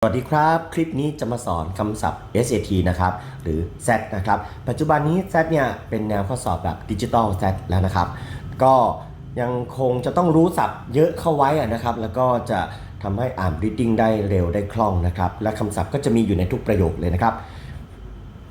สวัสดีครับ คลิปนี้จะมาสอนคำศัพท์ SAT นะครับ หรือ Z นะครับ ปัจจุบันนี้ Z เนี่ยเป็นแนวข้อสอบแบบดิจิตอล Z แล้วนะครับ ก็ยังคงจะต้องรู้ศัพท์เยอะเข้าไว้นะครับ แล้วก็จะทำให้อ่าน reading ได้เร็วได้คล่องนะครับ และคำศัพท์ก็จะมีอยู่ในทุกประโยคเลยนะครับ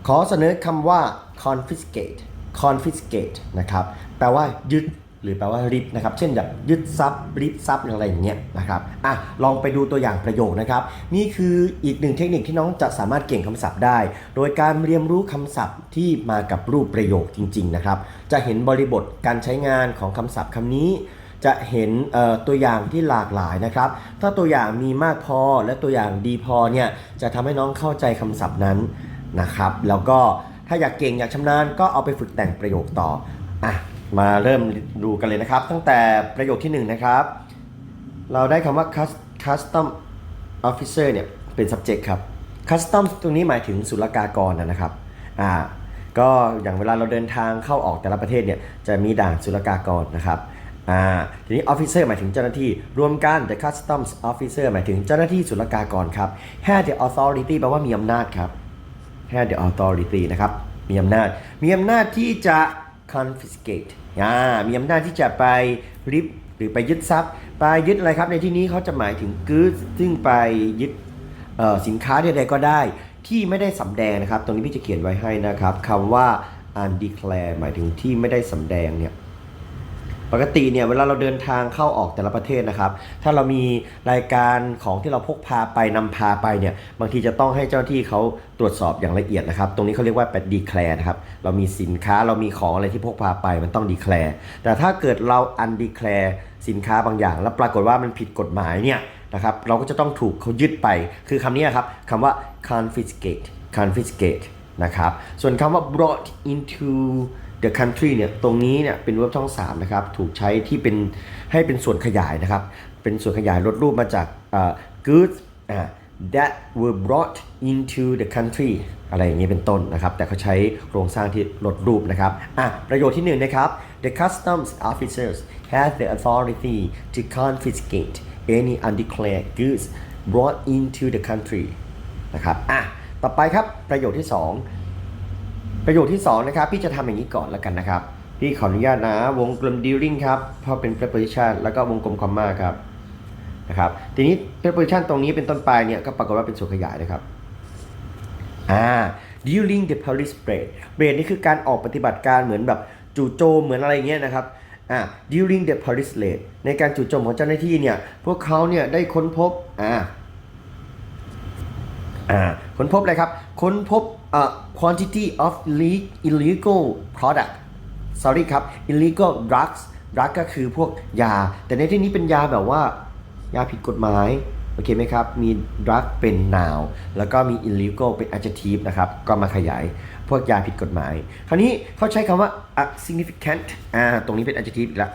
ขอเสนอคำว่า confiscate confiscate นะครับ แปลว่ายึด รือแปลว่าริบนะครับ เช่นแบบยึดทรัพย์ริบทรัพย์อะไรอย่างเงี้ยนะครับอะลองไปดูตัวอย่างประโยคนะครับ นี่คืออีกหนึ่งเทคนิคที่น้องจะสามารถเก่งคำศัพท์ได้ โดยการเรียนรู้คำศัพท์ที่มากับรูปประโยคจริง ๆ นะครับ จะเห็นบริบทการใช้งานของคำศัพท์คำนี้จะเห็นตัวอย่างที่หลากหลายนะครับ ถ้าตัวอย่างมีมากพอและตัวอย่างดีพอเนี่ยจะทำให้น้องเข้าใจคำศัพท์นั้นนะครับ แล้วก็ถ้าอยากเก่งอยากชำนาญก็เอาไปฝึกแต่งประโยคต่ออะ มาเริ่มดูกันเลยนะครับ ตั้งแต่ประโยคที่1นะครับ เราได้คำว่า custom officer เนี่ยเป็น subject ครับ custom ตรงนี้หมายถึงศุลกากรนะนะครับอ่าก็อย่างเวลาเราเดินทางเข้าออกแต่ละประเทศเนี่ยจะมีด่านศุลกากรนะครับอ่าทีนี้ officer หมายถึงเจ้าหน้าที่ รวมกัน the customs officer หมายถึงเจ้าหน้าที่ศุลกากรครับ have the authority แปลว่ามีอำนาจครับ have the authority นะครับมีอำนาจมีอำนาจที่จะ confiscate อ่ามีอำนาจที่จะไปริบหรือไปยึดทรัพย์ ไปยึดอะไรครับ ในที่นี้เขาจะหมายถึงกู้ซึ่งไปยึดสินค้าใดๆก็ได้ที่ไม่ได้สำแดงนะครับ ตรงนี้พี่จะเขียนไว้ให้นะครับคำว่า undeclare หมายถึงที่ไม่ได้สำแดงเนี่ย ปกติเนี่ยเวลาเราเดินทางเข้าออกแต่ละประเทศนะครับ ถ้าเรามีรายการของที่เราพกพาไปนำพาไปเนี่ยบางทีจะต้องให้เจ้าหน้าที่เขาตรวจสอบอย่างละเอียดนะครับ ตรงนี้เขาเรียกว่าเป็นดีแคลร์นะครับเรามีสินค้าเรามีของอะไรที่พกพาไปมันต้องดีแคลร์แต่ถ้าเกิดเราอันดีแคลร์สินค้าบางอย่าง แล้วปรากฏว่ามันผิดกฎหมายเนี่ยนะครับเราก็จะต้องถูกเขายึดไป คือคำนี้ครับคำว่า confiscate confiscate นะครับส่วนคำว่า brought into the country เนี่ยตรงนี้เนี่ยเป็น verb ช่อง3นะครับถูกใช้ที่เป็นให้เป็นส่วนขยายนะครับ เป็นส่วนขยายลดรูปมาจากอ่อ goods that were brought into the country อะไรอย่างนี้เป็นต้นนะครับ แต่เขาใช้โครงสร้างที่ลดรูปนะครับอะประโยชน์ที่หนึ่งนะครับ the customs officers have the authority to confiscate any undeclared goods brought into the country นะครับอะต่อไปครับประโยชน์ที่สอง ประโยคที่2นะครับพี่จะทำอย่างนี้ก่อนแล้วกันนะครับ พี่ขออนุญาตนะวงกลม during ครับเพราะเป็น preposition แล้วก็วงกลม comma ครับนะครับทีนี้ preposition ตรงนี้เป็นต้นปลายเนี่ยก็ปรากฏว่าเป็นส่วนขยายนะครับอ่า during the police raid raid นี่คือการออกปฏิบัติการเหมือนแบบจู่โจมเหมือนอะไรเงี้ยนะครับอ่า during the police raid ในการจู่โจมของเจ้าหน้าที่เนี่ยพวกเขาเนี่ยได้ค้นพบอ่าอ่า ค้นพบอะไรครับ ค้นพบเอ่อ quantity of illegal product sorry ครับ illegal drugs drug ก็คือพวกยา แต่ในที่นี้เป็นยาแบบว่า ยาผิดกฎหมาย โอเคไหมครับ มี drug เป็น noun แล้วก็มี illegal เป็น adjective นะครับ ก็มาขยายพวกยาผิดกฎหมาย คราวนี้เขาใช้คำว่า a significant อ่า ตรงนี้เป็น adjective อีกแล้ว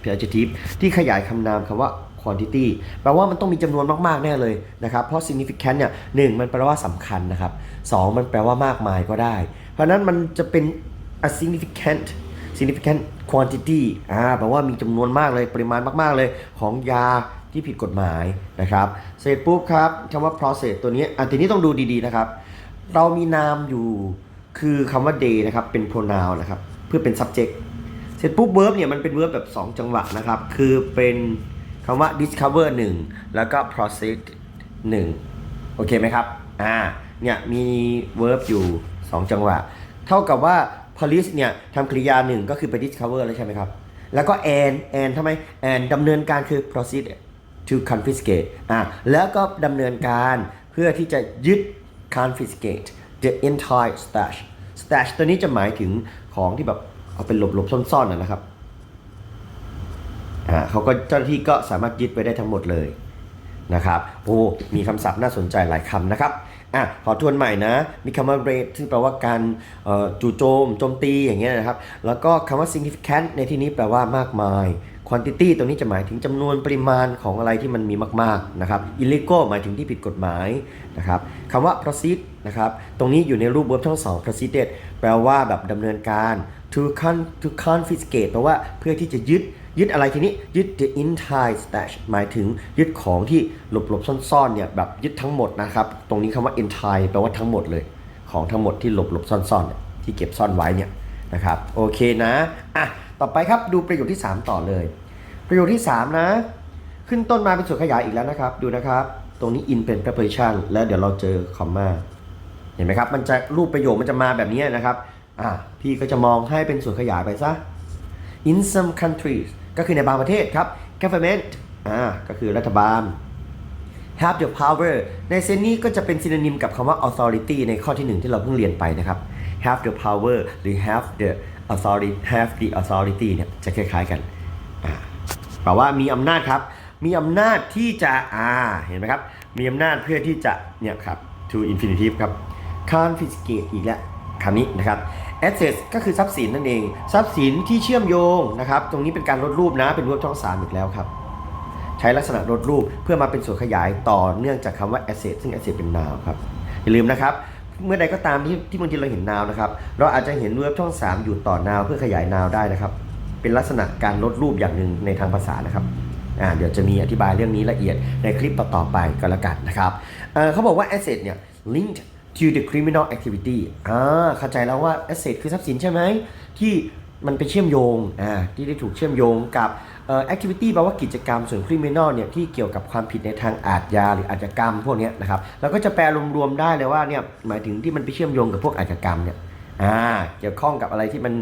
เป็น adjective ที่ขยายคำนามคำว่า quantity แปลว่ามันต้องมีจำนวนมากๆแน่เลยนะครับ เพราะ significant เนี่ยหนึ่งมันแปลว่าสำคัญนะครับสองมันแปลว่ามากมายก็ได้ เพราะฉะนั้นมันจะเป็น a significant significant quantity อ่าแปลว่ามีจำนวนมากเลยปริมาณมากๆเลยของยาที่ผิดกฎหมายนะครับ เสร็จปุ๊บครับคำว่า process ตัวนี้อันทีนี้ต้องดูดีๆนะครับ เรามีนามอยู่คือคำว่า day นะครับ เป็น pronoun นะครับ เพื่อเป็น subject เสร็จปุ๊บ verb เนี่ยมันเป็น verb แบบ 2 จังหวะนะครับ คือเป็น คำว่า discover 1 แล้วก็ process 1 โอเคไหมครับ อ่า เนี่ยมี verb อยู่ 2 จังหวะ เท่ากับว่า police เนี่ยทำกริยาหนึ่งก็คือไป discover แล้วใช่ไหมครับ แล้วก็ and and ทำไม and ดำเนินการคือ proceed to confiscate อ่าแล้วก็ดำเนินการเพื่อที่จะยึด confiscate the entire stash stash ตัวนี้จะหมายถึงของที่แบบเอาเป็นหลบๆซ่อนๆนะครับ เขาก็เจ้าหน้าที่ก็สามารถยึดไปได้ทั้งหมดเลยนะครับโอ้มีคำศัพท์น่าสนใจหลายคำนะครับอะขอทวนใหม่นะ มีคำว่า raid ซึ่งแปลว่าการจู่โจมโจมตีอย่างเงี้ยนะครับ แล้วก็คำว่า significant ในที่นี้แปลว่ามากมาย quantity ตรงนี้จะหมายถึงจำนวนปริมาณของอะไรที่มันมีมากๆนะครับ illegal หมายถึงที่ผิดกฎหมายนะครับคำว่า proceed นะครับ ตรงนี้อยู่ในรูป verb ทั้งสอง proceeded แปลว่าแบบดำเนินการ to con to confiscate แปลว่าเพื่อที่จะยึดยึดอะไรทีนี้ยึด the entire stash หมายถึงยึดของที่หลบหลบๆซ่อนๆเนี่ยแบบยึดทั้งหมดนะครับ ตรงนี้คำว่า entire แปลว่าทั้งหมดเลย ของทั้งหมดที่หลบหลบซ่อนๆเนี่ยที่เก็บซ่อนไว้เนี่ยนะครับโอเคนะอะต่อไปครับดูประโยคที่ 3 ต่อเลย ประโยคที่ 3 นะ ขึ้นต้นมาเป็นส่วนขยายอีกแล้วนะครับ ดูนะครับ ตรงนี้ in เป็น preposition แล้วเดี๋ยวเราเจอ comma เห็นไหมครับ มันจะรูปประโยคมันจะมาแบบนี้นะครับ อ่าพี่ก็จะมองให้เป็นส่วนขยายไปซะ in some countries ก็คือในบางประเทศครับ government อ่าก็คือรัฐบาล have the power ในเซนนี้ก็จะเป็นซินนิมกับคำว่า authority ในข้อที่หนึ่งที่เราเพิ่งเรียนไปนะครับ have the power หรือ have the authority have the authority เนี่ยจะคล้ายๆกันแปลว่ามีอำนาจครับ มีอำนาจที่จะอ่าเห็นไหมครับ มีอำนาจเพื่อที่จะเนี่ยครับ to infinitive ครับ confiscate อีกแล้วคำนี้นะครับ assets ก็คือทรัพย์สินนั่นเอง ทรัพย์สินที่เชื่อมโยงนะครับ ตรงนี้เป็นการลดรูปนะ เป็นรูปช่องสามอีกแล้วครับ ใช้ลักษณะลดรูปเพื่อมาเป็นส่วนขยายต่อเนื่องจากคำว่า asset ซึ่ง asset เป็น noun ครับ อย่าลืมนะครับ เมื่อใดก็ตามที่ที่บางทีเราเห็น noun นะครับ เราอาจจะเห็น verb ช่อง3อยู่ต่อ noun เพื่อขยาย noun ได้นะครับ เป็นลักษณะการลดรูปอย่างหนึ่งในทางภาษานะครับอ่าเดี๋ยวจะมีอธิบายเรื่องนี้ละเอียดในคลิปต่อไปก็แล้วกันนะครับอ่อเขาบอกว่า asset เนี่ย linked to the criminal activity อ่าเข้าใจแล้วว่า asset คือทรัพย์สินใช่ไหมที่มันไปเชื่อมโยงอ่าที่ได้ถูกเชื่อมโยงกับเอ่อ activity แปลว่ากิจกรรมส่วน criminal เนี่ยที่เกี่ยวกับความผิดในทางอาชญาหรืออาชญากรรมพวกนี้นะครับเราก็จะแปลรวมๆได้เลยว่าเนี่ยหมายถึงที่มันไปเชื่อมโยงกับพวกอาชญากรรมเนี่ยอ่าเกี่ยวข้องกับอะไรที่มัน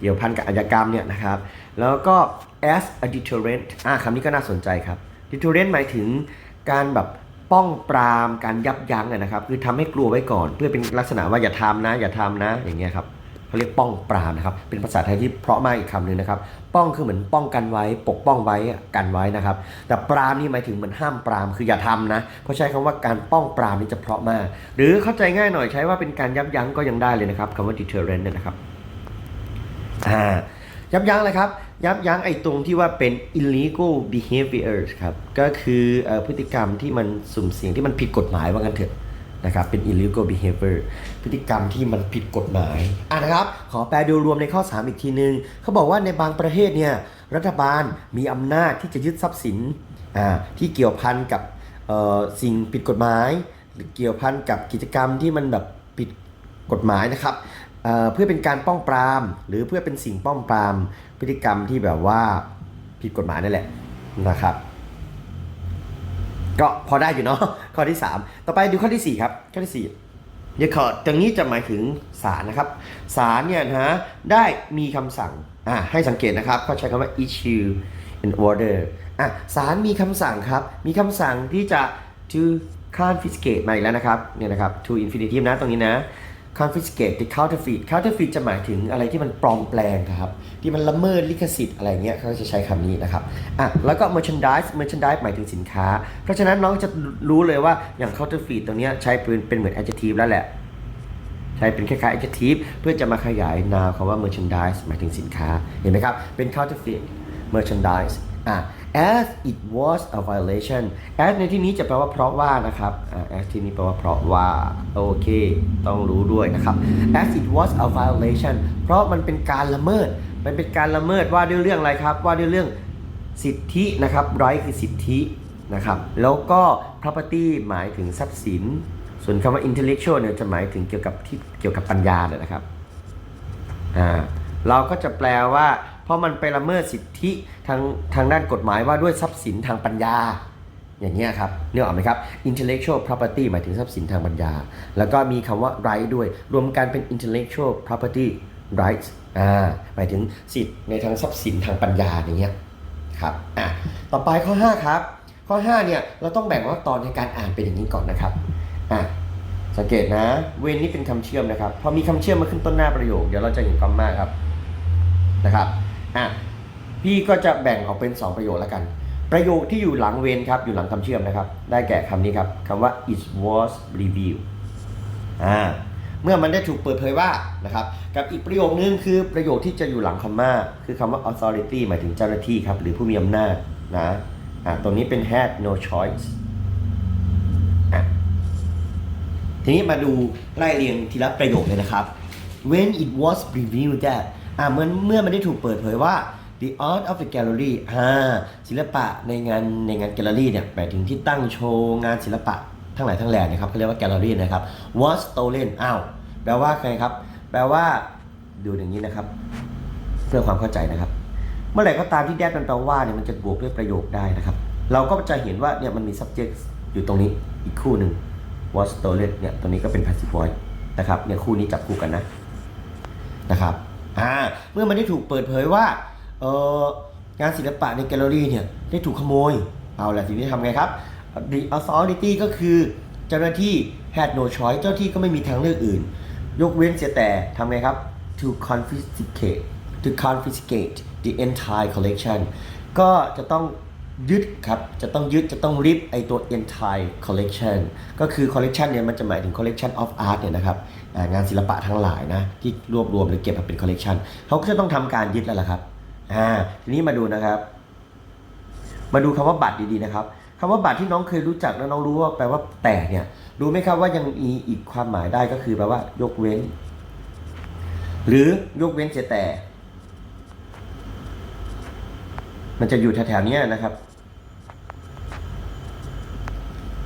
เกี่ยวพันกับอาชญากรรมเนี่ยนะครับแล้วก็ as a deterrent อ่าคำนี้ก็น่าสนใจครับ deterrent หมายถึงการแบบ ป้องปรามการยับยั้งนะครับ คือทำให้กลัวไว้ก่อน เพื่อเป็นลักษณะว่าอย่าทำนะ อย่าทำนะ อย่างเงี้ยครับเขาเรียกป้องปรามนะครับ เป็นภาษาไทยที่เพราะมากอีกคำหนึ่งนะครับ ป้องคือเหมือนป้องกันไว้ ปกป้องไว้กันไว้นะครับ แต่ปรามนี่หมายถึงเหมือนห้ามปรามคืออย่าทำนะ เพราะใช้คำว่าการป้องปรามนี่จะเพราะมาก หรือเข้าใจง่ายหน่อยใช้ว่าเป็นการยับยั้งก็ยังได้เลยนะครับคำว่า deterrent เนี่ยนะครับอ่า ยับยั้งเลยครับ ยับยั้งไอ้ตรงที่ว่าเป็น illegal behaviors ครับ ก็คืออพฤติกรรมที่มันสุ่มเสี่ยงที่มันผิดกฎหมายว่ากันเถอะนะครับ เป็น illegal behavior พฤติกรรมที่มันผิดกฎหมายอะนะครับ ขอแปลโดูรวมในข้อ 3 อีกทีนึง เขาบอกว่าในบางประเทศเนี่ย รัฐบาลมีอำนาจที่จะยึดทรัพย์สินที่เกี่ยวพันกับสิ่งผิดกฎหมาย หรือเกี่ยวพันกับกิจกรรมที่มันแบบผิดกฎหมายนะครับ เพื่อเป็นการป้องปราม หรือเพื่อเป็นสิ่งป้องปราม พฤติกรรมที่แบบว่าผิดกฎหมายนั่นแหละนะครับ ก็พอได้อยู่เนาะข้อที่ 3 ต่อไปดูข้อที่ 4 ครับ ข้อที่4เดี๋ยวขอตรงนี้จะหมายถึงศาลนะครับศาลเนี่ยนะฮะได้มีคำสั่งอ่าให้สังเกตนะครับเขาใช้คำว่า issue an order อะศาลมีคำสั่งครับ มีคำสั่งที่จะ to confiscate มาอีกแล้วนะครับเนี่ยนะครับ to infinitive นะตรงนี้นะ confiscate the counterfeit counterfeit จะหมายถึงอะไรที่มันปลอมแปลงครับ ที่มันละเมิดลิขสิทธิ์อะไรเงี้ยเขาจะใช้คำนี้นะครับอะแล้วก็ merchandise merchandise หมายถึงสินค้า เพราะฉะนั้นน้องจะรู้เลยว่าอย่าง counterfeit ตรงเนี้ยใช้เป็นเป็นเหมือน adjective แล้วแหละ ใช้เป็นคล้ายๆ adjective เพื่อจะมาขยายนามคำว่า merchandise หมายถึงสินค้า เห็นไหมครับ เป็น counterfeit merchandise อะ as it was a violation as ในที่นี้จะแปลว่าเพราะว่านะครับ as ที่นี้แปลว่าเพราะว่าโอเค ต้องรู้ด้วยนะครับ as it was a violation เพราะมันเป็นการละเมิด มันเป็นการละเมิดว่าด้วยเรื่องอะไรครับ ว่าด้วยเรื่องสิทธินะครับ right คือสิทธินะครับ แล้วก็ property หมายถึงทรัพย์สิน ส่วนคำว่า intellectual เนี่ยจะหมายถึงเกี่ยวกับที่เกี่ยวกับปัญญาเนี่ยนะครับ อ่า เราก็จะแปลว่า เพราะมันไปละเมิดสิทธิทางทางด้านกฎหมายว่าด้วยทรัพย์สินทางปัญญา อย่างเงี้ยครับเนื้อออกไหมครับ intellectual property หมายถึงทรัพย์สินทางปัญญา แล้วก็มีคำว่า right ด้วย รวมกันเป็น intellectual property rights อ่าหมายถึงสิทธิ์ในทางทรัพย์สินทางปัญญาอย่างเงี้ยครับอะต่อไปข้อ 5 ครับ ข้อ 5 เนี่ย เราต้องแบ่งวรรคตอนในการอ่านเป็นอย่างนี้ก่อนนะครับอะสังเกตนะ เวนนี่เป็นคำเชื่อมนะครับ พอมีคำเชื่อมมาขึ้นต้นหน้าประโยค เดี๋ยวเราจะเห็นคำมากครับ นะครับ อะพี่ก็จะแบ่งออกเป็น 2 ประโยคแล้วกัน ประโยคที่อยู่หลังเวนครับ อยู่หลังคำเชื่อมนะครับ ได้แก่คำนี้ครับคำว่า it was revealed อ่าเมื่อมันได้ถูกเปิดเผยว่านะครับ กับอีกประโยคนึงคือประโยคที่จะอยู่หลังคำว่าคือคำว่า authority หมายถึงเจ้าหน้าที่ครับ หรือผู้มีอำนาจนะอ่าตรงนี้เป็น had no choice อะทีนี้มาดูไล่เรียงทีละประโยคเลยนะครับ when it was revealed that อ่าเมื่อเมื่อมันได้ถูกเปิดเผยว่า the art of the gallery อ่าศิลปะในงานในงานแกลเลอรี่เนี่ยหมายถึงที่ตั้งโชว์งานศิลปะทั้งหลายทั้งแหล่นะครับเขาเรียกว่าแกลเลอรี่นะครับ was stolen อ้าวแปลว่าไงครับ แปลว่าดูอย่างนี้นะครับ เพื่อความเข้าใจนะครับ เมื่อไหร่ก็ตามที่แดดมันแปลว่าเนี่ยมันจะบวกด้วยประโยคได้นะครับ เราก็จะเห็นว่าเนี่ยมันมี subject อยู่ตรงนี้อีกคู่หนึ่ง was stolen เนี่ยตรงนี้ก็เป็น passive voice นะครับเนี่ยคู่นี้จับคู่กันนะนะครับ อ่าเมื่อมันได้ถูกเปิดเผยว่าเอองานศิลปะในแกลเลอรี่เนี่ยได้ถูกขโมย เอาละทีนี้ทำไงครับ the authority ก็คือเจ้าหน้าที่ had no choice เจ้าหน้าที่ก็ไม่มีทางเลือกอื่น ยกเว้นเสียแต่ทำไงครับ to confiscate to confiscate the entire collection ก็จะต้อง ยึดครับ จะต้องยึดจะต้องริบไอตัว entire collection ก็คือ collection เนี่ยมันจะหมายถึง collection of art เนี่ยนะครับงานศิลปะทั้งหลายนะ ที่รวบรวมหรือเก็บมาเป็น collection เขาก็จะต้องทำการยึดแล้วล่ะครับอ่าทีนี้มาดูนะครับ มาดูคำว่าบัตรดีๆนะครับคำว่าบัตรที่น้องเคยรู้จักแล้วน้องรู้ว่าแปลว่าแต่เนี่ยรู้ไหมครับว่ายังมีอีกความหมายได้ก็คือแปลว่า ยกเว้น หรือยกเว้นเสียแต่ มันจะอยู่แถวๆเนี้ยนะครับ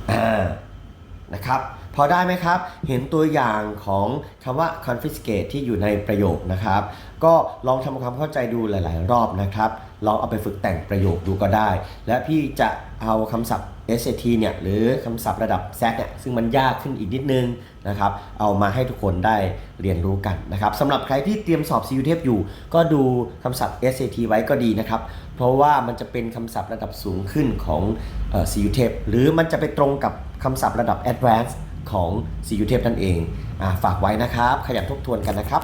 อ่า นะครับพอได้ไหมครับ เห็นตัวอย่างของคำว่า confiscate ที่อยู่ในประโยคนะครับ ก็ลองทำความเข้าใจดูหลาย ๆ รอบนะครับ ลองเอาไปฝึกแต่งประโยคดูก็ได้ และพี่จะเอาคำศัพท์ SAT เนี่ยหรือคำศัพท์ระดับ SAT เนี่ยซึ่งมันยากขึ้นอีกนิดนึงนะครับเอามาให้ทุกคนได้เรียนรู้กันนะครับสำหรับใครที่เตรียมสอบ CU เทปอยู่ ก็ดูคำศัพท์ SAT ไว้ก็ดีนะครับเพราะว่ามันจะเป็นคำศัพท์ระดับสูงขึ้นของเอ่อ CU เทปหรือมันจะไปตรงกับคำศัพท์ระดับ Advanced ของ CU เทปนั่นเองอฝากไว้นะครับ ขยันทบทวนกันนะครับ